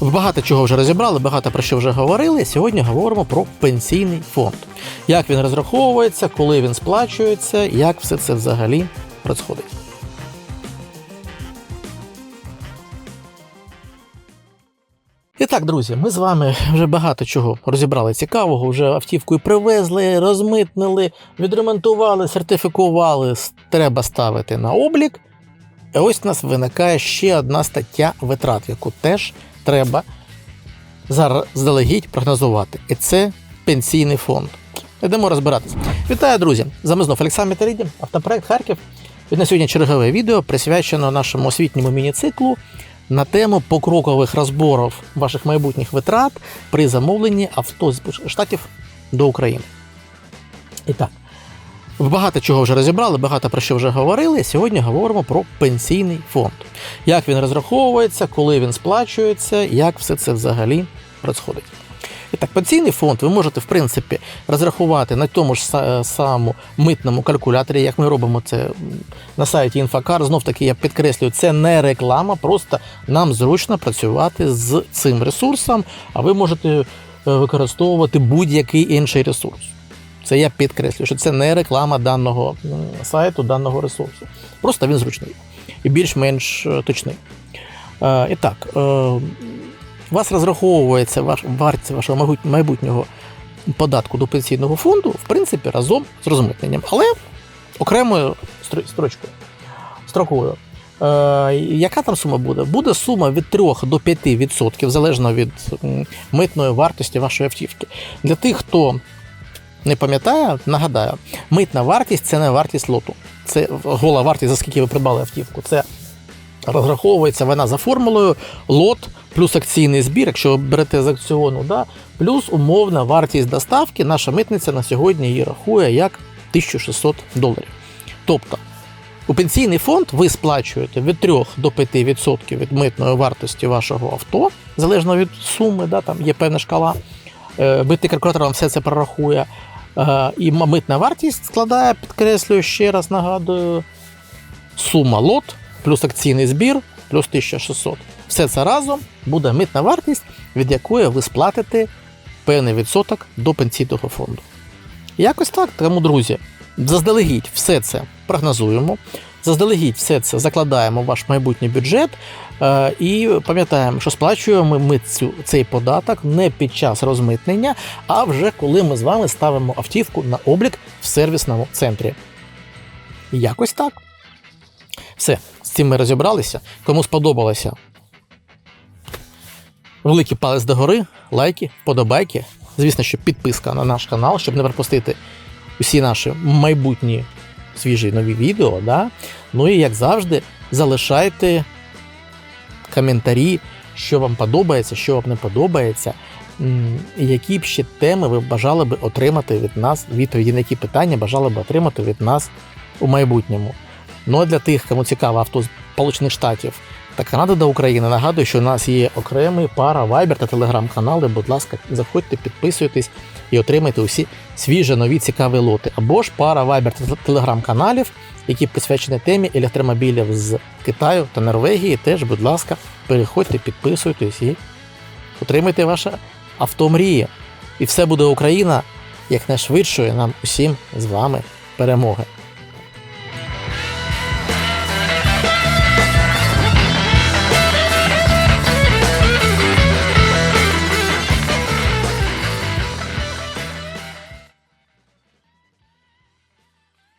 Багато чого вже розібрали, багато про що вже говорили. Сьогодні говоримо про пенсійний фонд. Як він розраховується, коли він сплачується, як все це взагалі розходить. І так, друзі, ми з вами вже багато чого розібрали цікавого. Вже автівкою привезли, розмитнили, відремонтували, сертифікували. Треба ставити на облік. І ось у нас виникає ще одна стаття витрат, яку теж треба зараз заздалегідь прогнозувати. І це пенсійний фонд. Йдемо розбиратися. Вітаю, друзі! Вами знов Олександр Метеріді, автопроект Харків. І на сьогодні чергове відео присвячено нашому освітньому міні-циклу на тему покрокових розборів ваших майбутніх витрат при замовленні авто з штатів до України. І так, багато чого вже розібрали, багато про що вже говорили. Сьогодні говоримо про пенсійний фонд. Як він розраховується, коли він сплачується, як все це взагалі розходить. І так, пенсійний фонд ви можете, в принципі, розрахувати на тому ж самому митному калькуляторі, як ми робимо це на сайті Інфокар. Знов таки я підкреслюю, це не реклама, просто нам зручно працювати з цим ресурсом, а ви можете е, використовувати будь-який інший ресурс. Це я підкреслюю, що це не реклама даного сайту, даного ресурсу. Просто він зручний і більш-менш е, точний. Е, І так, е, у вас розраховується вартість вашого майбутнього податку до пенсійного фонду, в принципі, разом з розмитненням, але окремою строчкою, строковою. Е, яка там сума буде? Буде сума від 3 до 5% залежно від митної вартості вашої автівки. Для тих, хто не пам'ятає, нагадаю, митна вартість це не вартість лоту. Це гола вартість, за скільки ви придбали автівку. Це розраховується вона за формулою лот плюс акційний збір, якщо ви берете з акціону, да, плюс умовна вартість доставки. Наша митниця на сьогодні її рахує як 1600 доларів. Тобто у пенсійний фонд ви сплачуєте від 3 до 5% від митної вартості вашого авто, залежно від суми, да, там є певна шкала. Е, Митний калькулятор вам все це прорахує. Е, І митна вартість складає, підкреслюю ще раз нагадую, сума лот плюс акційний збір плюс 1600. Все це разом буде митна вартість, від якої ви сплатите певний відсоток до пенсійного фонду. Якось так, тому, друзі, заздалегідь все це прогнозуємо, заздалегідь все це закладаємо в ваш майбутній бюджет е, і пам'ятаємо, що сплачуємо ми цю, цей податок не під час розмитнення, а вже коли ми з вами ставимо автівку на облік в сервісному центрі. Якось так. Все, з цим ми розібралися. Кому сподобалося, великий палець догори, лайки, вподобайки. Звісно, що підписка на наш канал, щоб не пропустити усі наші майбутні свіжі нові відео. Да? Ну і як завжди, залишайте коментарі, що вам подобається, що вам не подобається. Які б ще теми ви бажали би отримати від нас, відповіді на які питання бажали би отримати від нас у майбутньому. Ну а для тих, кому цікаво авто з Сполучених Штатів та Канади до України, нагадую, що у нас є окремий пара Viber та Telegram канали. Будь ласка, заходьте, підписуйтесь і отримайте усі свіжі нові цікаві лоти. Або ж пара Viber та Telegram каналів, які присвячені темі електромобілів з Китаю та Норвегії. Теж, будь ласка, переходьте, підписуйтесь і отримайте ваше авто мрії. І все буде Україна якнайшвидшою нам усім з вами перемоги.